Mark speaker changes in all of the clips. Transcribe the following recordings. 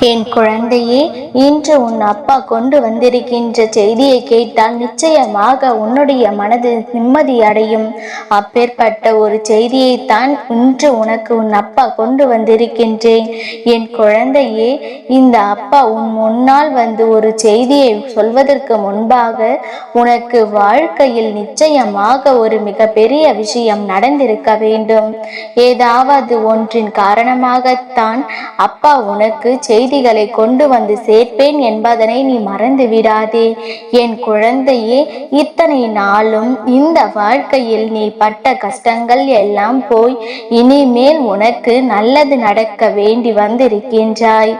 Speaker 1: என் குழந்தையே இன்று உன் அப்பா கொண்டு வந்திருக்கின்ற செய்தியை கேட்டால் நிச்சயமாக உன்னுடைய மனது நிம்மதி அடையும். அப்பேற்பட்ட ஒரு செய்தியைத்தான் இன்று உனக்கு உன் அப்பா கொண்டு வந்திருக்கின்றேன். என் குழந்தையே இந்த அப்பா உன் முன்னால் வந்து ஒரு செய்தியை சொல்வதற்கு முன்பாக உனக்கு வாழ்க்கையில் நிச்சயமாக ஒரு மிகப்பெரிய விஷயம் நடந்திருக்க வேண்டும். ஏதாவது ஒன்றின் காரணமாகத்தான் அப்பா உனக்கு செய்திகளை கொண்டு வந்து சேர்ப்பேன் என்பதனை நீ மறந்து விடாதே என் குழந்தையே இத்தனை நாளும் இந்த வாழ்க்கையில் நீ பட்ட கஷ்டங்கள் எல்லாம் போய் இனிமேல் உனக்கு நல்லது நடக்க வேண்டி வந்திருக்கின்றாய்.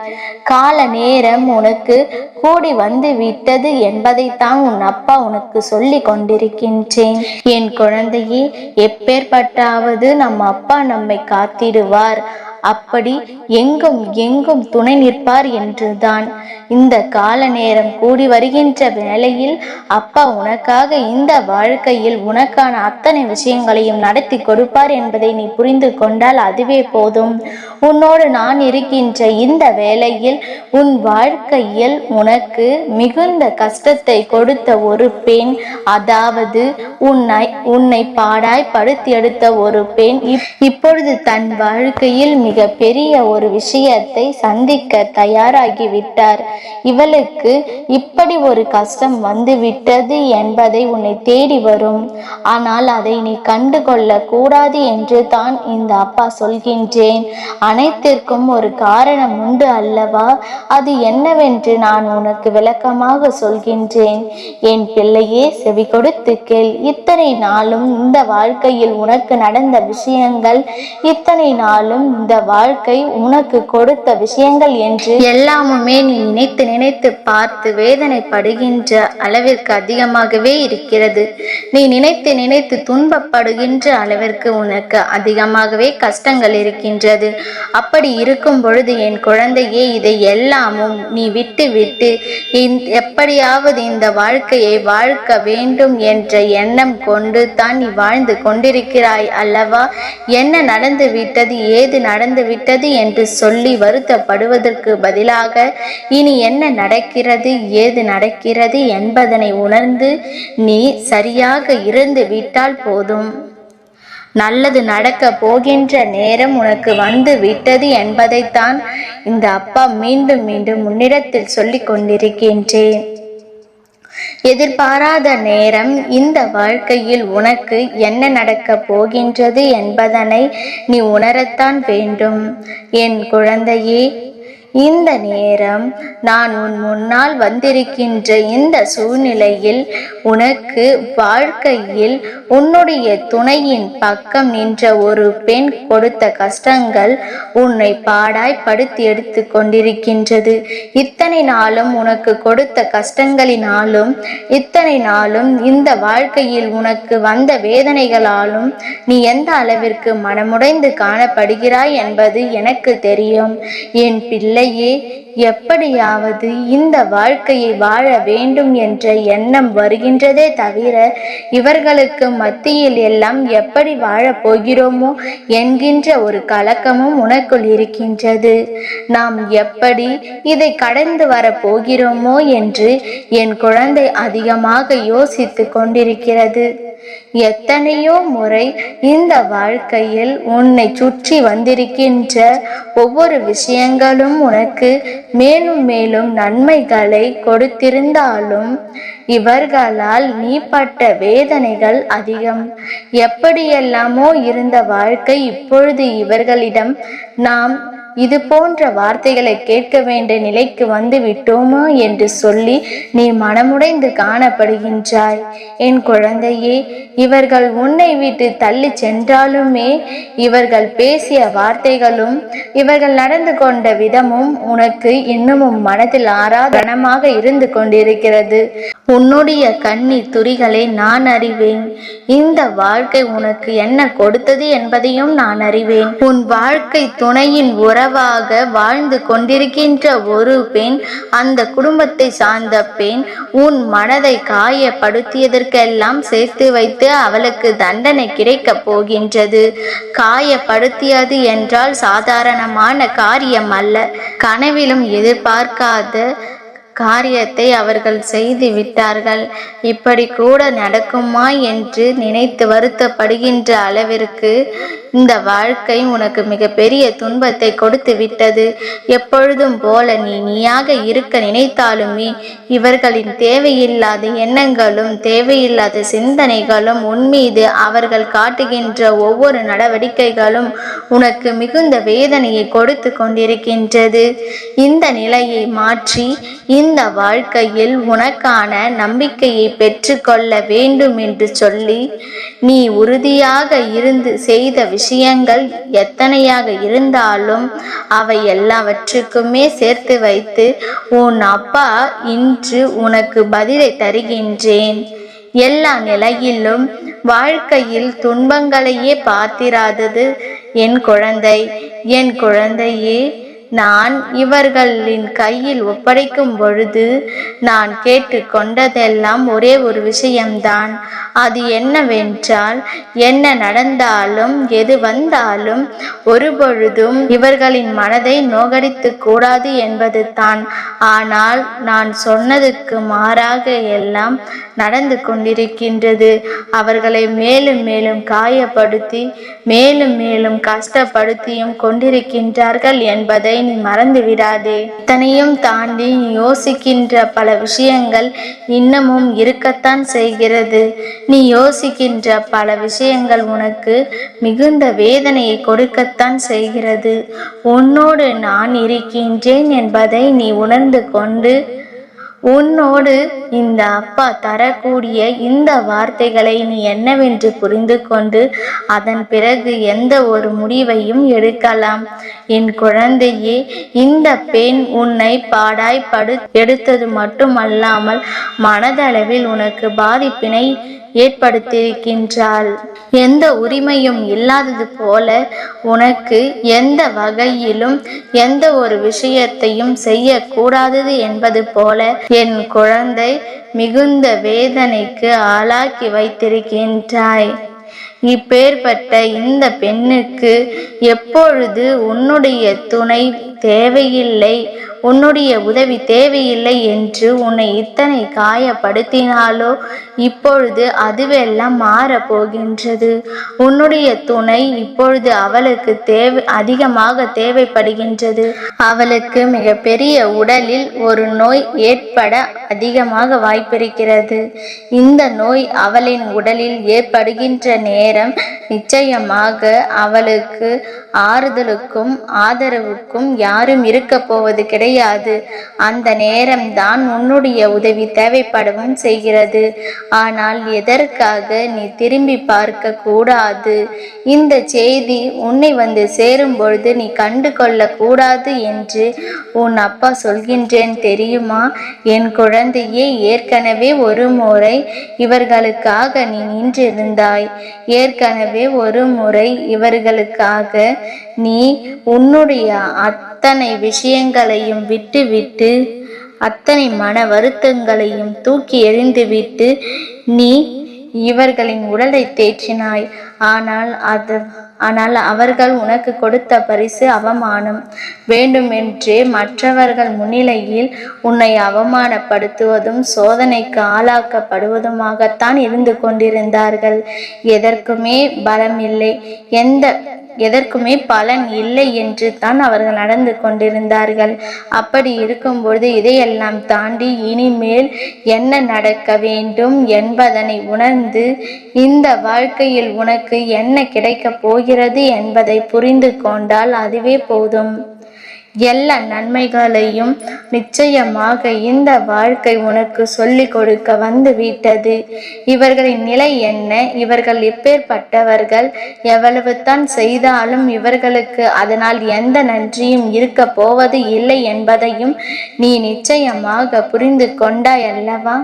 Speaker 1: கால நேரம் உனக்கு கூடி வந்து விட்டது என்பதைத்தான் உன் அப்பா உனக்கு சொல்லி கொண்டிருக்கின்றேன். என் குழந்தையே எப்பேற்பட்டாவது நம் அப்பா நம்மை காத்திடுவார். அப்படி எங்கும் எங்கும் துணை நிற்பார் என்றுதான். இந்த கால நேரம் கூடி வருகின்ற வேளையில் அப்பா உனக்காக இந்த வாழ்க்கையில் உனக்கான அத்தனை விஷயங்களையும் நடத்தி கொடுப்பார் என்பதை நீ புரிந்து கொண்டால் அதுவே போதும். உன்னோடு நான் இருக்கின்ற இந்த வேளையில் உன் வாழ்க்கையில் உனக்கு மிகுந்த கஷ்டத்தை கொடுத்த ஒரு பெண் அதாவது உன்னை உன்னை பாடாய் படுத்தி எடுத்த ஒரு பெண் இப்- இப்பொழுது தன் வாழ்க்கையில் மிக பெரிய ஒரு விஷயத்தை சந்திக்க தயாராகி விட்டார். இவளுக்கு இப்படி ஒரு கஷ்டம் வந்து விட்டது என்பதை உன்னை தேடி வரும். ஆனால் அதை நீ கண்டு கொள்ள கூடாது என்று தான் இந்த அப்பா சொல்கின்றேன். அனைத்திற்கும் ஒரு காரணம் உண்டு அல்லவா? அது என்னவென்று நான் உனக்கு விளக்கமாக சொல்கின்றேன். என் பிள்ளையே செவி கொடுத்து கேள். இத்தனை நாளும் இந்த வாழ்க்கையில் உனக்கு நடந்த விஷயங்கள் இத்தனை நாளும் இந்த வாழ்க்கை உனக்கு கொடுத்த விஷயங்கள் என்று எல்லாமுமே நீ நினைத்து நினைத்து பார்த்து வேதனைப்படுகின்ற அளவிற்கு அதிகமாகவே இருக்கிறது. நீ நினைத்து நினைத்து துன்பப்படுகின்ற அளவிற்கு உனக்கு அதிகமாகவே கஷ்டங்கள் இருக்கின்றது. அப்படி இருக்கும் பொழுது என் குழந்தையே இதை எல்லாமும் நீ விட்டு விட்டு எப்படியாவது இந்த வாழ்க்கையை வாழ்க்க வேண்டும் என்ற எண்ணம் கொண்டு தான் நீ வாழ்ந்து கொண்டிருக்கிறாய் அல்லவா? என்ன நடந்து விட்டது? ஏது நடந்து விட்டது என்று சொல்லி வருத்தப்படுவதற்கு பதிலாக இனி என்ன நடக்கிறது ஏது நடக்கிறது என்பதனை உணர்ந்து நீ சரியாக இருந்து விட்டால் போதும். நல்லது நடக்க போகின்ற நேரம் உனக்கு வந்து விட்டது என்பதைத்தான் இந்த அப்பா மீண்டும் மீண்டும் உன்னிடத்தில் சொல்லிக் கொண்டிருக்கின்றேன். எதிர்பாராத நேரம் இந்த வாழ்க்கையில் உனக்கு என்ன நடக்கப் போகின்றது என்பதனை நீ உணரத்தான் வேண்டும். என் குழந்தையே இந்த நேரம் நான் உன் முன்னால் வந்திருக்கின்ற இந்த சூழ்நிலையில் உனக்கு வாழ்க்கையில் உன்னுடைய துணையின் பக்கம் நின்ற ஒரு பெண் கொடுத்த கஷ்டங்கள் உன்னை பாடாய் படுத்து எடுத்து கொண்டிருக்கின்றது. இத்தனை நாளும் உனக்கு கொடுத்த கஷ்டங்களினாலும் இத்தனை நாளும் இந்த வாழ்க்கையில் உனக்கு வந்த வேதனைகளாலும் நீ எந்த அளவிற்கு மனமுடைந்து காணப்படுகிறாய் என்பது எனக்கு தெரியும். என் பிள்ளை இடையே எப்படியாவது இந்த வாழ்க்கையை வாழ வேண்டும் என்ற எண்ணம் வருகின்றதே தவிர இவர்களுக்கு மத்தியில் எல்லாம் எப்படி வாழப் போகிறோமோ என்கின்ற ஒரு கலக்கமும் உனக்குள் இருக்கின்றது. நாம் எப்படி இதை கடந்து வரப் போகிறோமோ என்று என் குழந்தை அதிகமாக யோசித்து கொண்டிருக்கிறது. எத்தனையோ முறை இந்த வாழ்க்கையில் உன்னை சுற்றி வந்திருக்கின்ற ஒவ்வொரு விஷயங்களும் உனக்கு மேலும் மேலும் நன்மைகளை கொடுத்திருந்தாலும் இவர்களால் நீ பட்ட வேதனைகள் அதிகம். எப்படியெல்லாமோ இருந்த வாழ்க்கை இப்பொழுது இவர்களிடம் நாம் இது போன்ற வார்த்தைகளை கேட்க வேண்டிய நிலைக்கு வந்து விட்டோமா என்று சொல்லி நீ மனமுடைந்து காணப்படுகின்றாய். என் குழந்தையே இவர்கள் உன்னை விட்டு தள்ளி சென்றாலுமே இவர்கள் பேசிய வார்த்தைகளும் இவர்கள் நடந்து கொண்ட விதமும் உனக்கு இன்னமும் மனதில் ஆறாதனமாக இருந்து கொண்டிருக்கிறது. உன்னுடைய கண்ணீர் துறிகளை நான் அறிவேன். இந்த வாழ்க்கை உனக்கு என்ன கொடுத்தது என்பதையும் நான் அறிவேன். உன் வாழ்க்கை துணையின் உறவாக வாழ்ந்து கொண்டிருக்கின்ற ஒரு பெண் அந்த குடும்பத்தை சார்ந்த பெண் உன் மனதை காயப்படுத்தியதற்கெல்லாம் சேர்த்து வைத்து அவளுக்கு தண்டனை கிடைக்கப் போகின்றது. காயப்படுத்தியது என்றால் சாதாரணமான காரியம் அல்ல கனவிலும் எதிர்பார்க்காத காரியத்தை அவர்கள் செய்து விட்டார்கள். இப்படி கூட நடக்குமா என்று நினைத்து வருத்தப்படுகின்ற அளவிற்கு இந்த வாழ்க்கை உனக்கு மிகப்பெரிய துன்பத்தை கொடுத்து விட்டது எப்பொழுதும் போல நீ நீயாக இருக்க நினைத்தாலுமே இவர்களின் தேவையில்லாத எண்ணங்களும் தேவையில்லாத சிந்தனைகளும் உன்மீது அவர்கள் காட்டுகின்ற ஒவ்வொரு நடவடிக்கைகளும் உனக்கு மிகுந்த வேதனையை கொடுத்து கொண்டிருக்கின்றது. இந்த நிலையை மாற்றி இந்த வாழ்க்கையில் உனக்கான நம்பிக்கையை பெற்றுக்கொள்ள வேண்டும் என்று சொல்லி நீ உறுதியாக இருந்து செய்த விஷயம் விஷயங்கள் எத்தனையாக இருந்தாலும் அவை எல்லாவற்றுக்குமே சேர்த்து வைத்து உன் அப்பா இன்று உனக்கு பதிலை தருகின்றேன். எல்லா நிலையிலும் வாழ்க்கையில் துன்பங்களையே பார்த்திராதது என் குழந்தை. என் குழந்தையே நான் இவர்களின் கையில் ஒப்படைக்கும் பொழுது நான் கேட்டுக்கொண்டதெல்லாம் ஒரே ஒரு விஷயம்தான். அது என்னவென்றால் என்ன நடந்தாலும் எது வந்தாலும் ஒருபொழுதும் இவர்களின் மனதை நோகடித்து கூடாது என்பது தான் ஆனால் நான் சொன்னதுக்கு மாறாக எல்லாம் நடந்து கொண்டிருக்கின்றது. அவர்களை மேலும் மேலும் காயப்படுத்தி மேலும் மேலும் கஷ்டப்படுத்தியும் கொண்டிருக்கின்றார்கள் என்பதை நீ மறந்து விடாதே இத்தனையும் தாண்டி நீ யோசிக்கின்ற பல விஷயங்கள் இன்னமும் இருக்கத்தான் செய்கிறது. நீ யோசிக்கின்ற பல விஷயங்கள் உனக்கு மிகுந்த வேதனையை கொடுக்கத்தான் செய்கிறது. உன்னோடு நான் இருக்கின்றேன் என்பதை நீ உணர்ந்து கொண்டு உன்னோடு இந்த அப்பா தரக்கூடிய இந்த வார்த்தைகளை நீ என்னவென்று புரிந்து கொண்டு அதன் பிறகு எந்த ஒரு முடிவையும் எடுக்கலாம். என் குழந்தையே இந்த பெண் உன்னை பாடாய் படு எடுத்தது மட்டுமல்லாமல் மனதளவில் உனக்கு பாதிப்பினை ஏற்படுத்தியிருக்கின்றாள். எந்த உரிமையும் இல்லாதது போல உனக்கு எந்த வகையிலும் எந்த ஒரு விஷயத்தையும் செய்யக்கூடாதது என்பது போல என் குழந்தை மிகுந்த வேதனைக்கு ஆளாக்கி வைத்திருக்கின்றாய். இப்பேற்பட்ட இந்த பெண்ணுக்கு எப்பொழுது உன்னுடைய துணை தேவையில்லை உன்னுடைய உதவி தேவையில்லை என்று உன்னை இத்தனை காயப்படுத்தினாலோ இப்பொழுது அதுவெல்லாம் மாறப் போகின்றது உன்னுடைய துணை இப்பொழுது அவளுக்கு தேவை அதிகமாக தேவைப்படுகின்றது. அவளுக்கு மிகப்பெரிய உடலில் ஒரு நோய் ஏற்பட அதிகமாக வாய்ப்பிருக்கிறது. இந்த நோய் அவளின் உடலில் ஏற்படுகின்ற நேரம் நிச்சயமாக அவளுக்கு ஆறுதலுக்கும் ஆதரவுக்கும் யாரும் இருக்க போவது கிடையாது. அந்த நேரம்தான் உன்னுடைய உதவி தேவைப்படவும் செய்கிறது. ஆனால் எதற்காக நீ திரும்பி பார்க்க கூடாது? இந்த செய்தி உன்னை வந்து சேரும் பொழுது நீ கண்டு கொள்ள கூடாது என்று உன் அப்பா சொல்கின்றேன் தெரியுமா? என் குழந்தையே ஏற்கனவே ஒரு முறை இவர்களுக்காக நீ நின்றிருந்தாய். ஏற்கனவே ஒரு முறை இவர்களுக்காக நீ உன்னுடைய அத்தனை விஷயங்களையும் விட்டுவிட்டு அத்தனை மன வருத்தங்களையும் தூக்கி எறிந்துவிட்டு நீ இவர்களின் உடலை தேற்றினாய். ஆனால் அது ஆனால் அவர்கள் உனக்கு கொடுத்த பரிசு அவமானம். வேண்டுமென்றே மற்றவர்கள் முன்னிலையில் உன்னை அவமானப்படுத்துவதும் சோதனைக்கு ஆளாக்கப்படுவதுமாகத்தான் இருந்து கொண்டிருந்தார்கள். எதற்குமே பலம் இல்லை எந்த எதற்குமே பலன் இல்லை என்று தான் அவர்கள் நடந்து கொண்டிருந்தார்கள். அப்படி இருக்கும்பொழுது இதையெல்லாம் தாண்டி இனிமேல் என்ன நடக்க வேண்டும் என்பதனை உணர்ந்து இந்த வாழ்க்கையில் உனக்கு என்ன கிடைக்கப் போகிறது என்பதை புரிந்து கொண்டால் அதுவே போதும். எல்லா நன்மைகளையும் நிச்சயமாக இந்த வாழ்க்கை உனக்கு சொல்லிக் கொடுக்க வந்து விட்டது. இவர்களின் நிலை என்ன? இவர்கள் எப்பேற்பட்டவர்கள்? எவ்வளவு தான் செய்தாலும் இவர்களுக்கு அதனால் எந்த நன்றியும் இருக்க போவது இல்லை என்பதையும் நீ நிச்சயமாக புரிந்து கொண்டாய் அல்லவா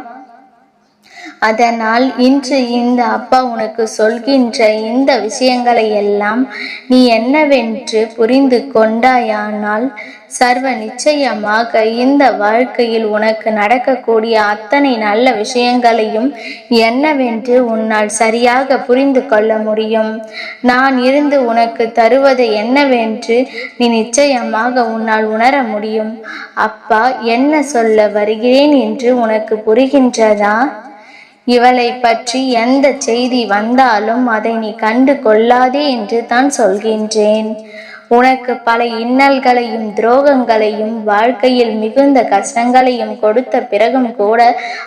Speaker 1: அதனால் இன்று இந்த அப்பா உனக்கு சொல்கின்ற இந்த விஷயங்களை எல்லாம் நீ என்னவென்று புரிந்து கொண்டாயானால் சர்வ நிச்சயமாக இந்த வாழ்க்கையில் உனக்கு நடக்கக்கூடிய அத்தனை நல்ல விஷயங்களையும் என்னவென்று உன்னால் சரியாக புரிந்து கொள்ள முடியும். நான் இருந்து உனக்கு தருவது என்னவென்று நீ நிச்சயமாக உன்னால் உணர முடியும். அப்பா என்ன சொல்ல வருகிறேன் என்று உனக்கு புரிகின்றதா? இவளை பற்றி எந்த செய்தி வந்தாலும் அதை நீ கண்டு கொள்ளாதே என்று தான் சொல்கின்றேன். உனக்கு பல இன்னல்களையும் துரோகங்களையும் வாழ்க்கையில் மிகுந்த கஷ்டங்களையும் கொடுத்த பிறகும் கூட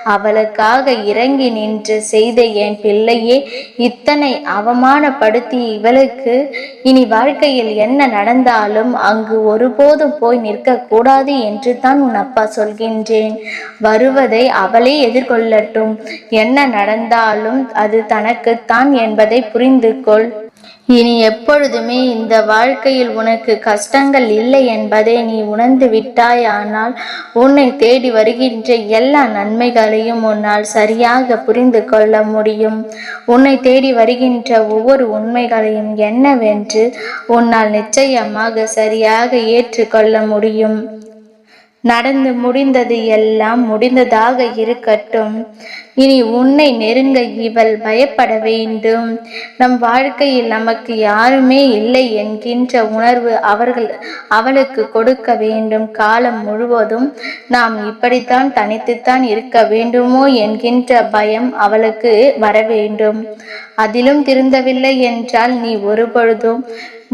Speaker 1: அவளுக்காக இறங்கி நின்று செய்த என் பிள்ளையே இத்தனை அவமானப்படுத்தி இவளுக்கு இனி வாழ்க்கையில் என்ன நடந்தாலும் அங்கு ஒருபோதும் போய் நிற்கக்கூடாது என்று தான் உன் அப்பா சொல்கின்றேன். வருவதை அவளே எதிர்கொள்ளட்டும். என்ன நடந்தாலும் அது தனக்குத்தான் என்பதை புரிந்து கொள் இனி எப்பொழுதுமே இந்த வாழ்க்கையில் உனக்கு கஷ்டங்கள் இல்லை என்பதை நீ உணர்ந்து விட்டாயானால் உன்னை தேடி வருகின்ற எல்லா நன்மைகளையும் உன்னால் சரியாக புரிந்து கொள்ள முடியும். உன்னை தேடி வருகின்ற ஒவ்வொரு உண்மைகளையும் என்னவென்று உன்னால் நிச்சயமாக சரியாக ஏற்றுக்கொள்ள முடியும். நடந்து முடிந்தது எல்லாம் முடிந்ததாக இருக்கட்டும். இனி உன்னை நெருங்க இவள் பயப்பட வேண்டும். நம் வாழ்க்கையில் நமக்கு யாருமே இல்லை என்கின்ற உணர்வு அவர்கள் அவளுக்கு கொடுக்க வேண்டும். காலம் முழுவதும் நாம் இப்படித்தான் தனித்துத்தான் இருக்க வேண்டுமோ என்கின்ற பயம் அவளுக்கு வர வேண்டும். அதிலும் திருந்தவில்லை என்றால் நீ ஒருபொழுதும்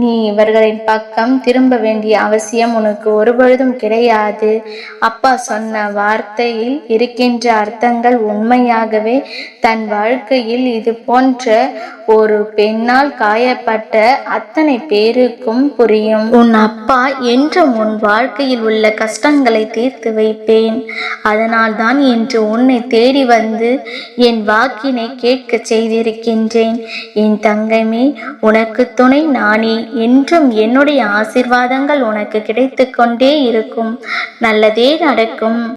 Speaker 1: நீ இவர்களின் பக்கம் திரும்ப வேண்டிய அவசியம் உனக்கு ஒருபொழுதும் கிடையாது. அப்பா சொன்ன வார்த்தையில் இருக்கின்ற அர்த்தங்கள் உண்மையாகவே தன் வாழ்க்கையில் இது போன்ற ஒரு பெண்ணால் காயப்பட்ட அத்தனை பேருக்கும் புரியும். உன் அப்பா என்றும் உன் வாழ்க்கையில் உள்ள கஷ்டங்களை தீர்த்து வைப்பேன். அதனால் தான் இன்று உன்னை தேடி வந்து என் வாக்கினை கேட்க செய்திருக்கின்றேன். என் தங்கமே உனக்கு துணை நானே. என்றும் என்னுடைய ஆசிர்வாதங்கள் உனக்கு கிடைத்து கொண்டே இருக்கும். நல்லதே நடக்கும்.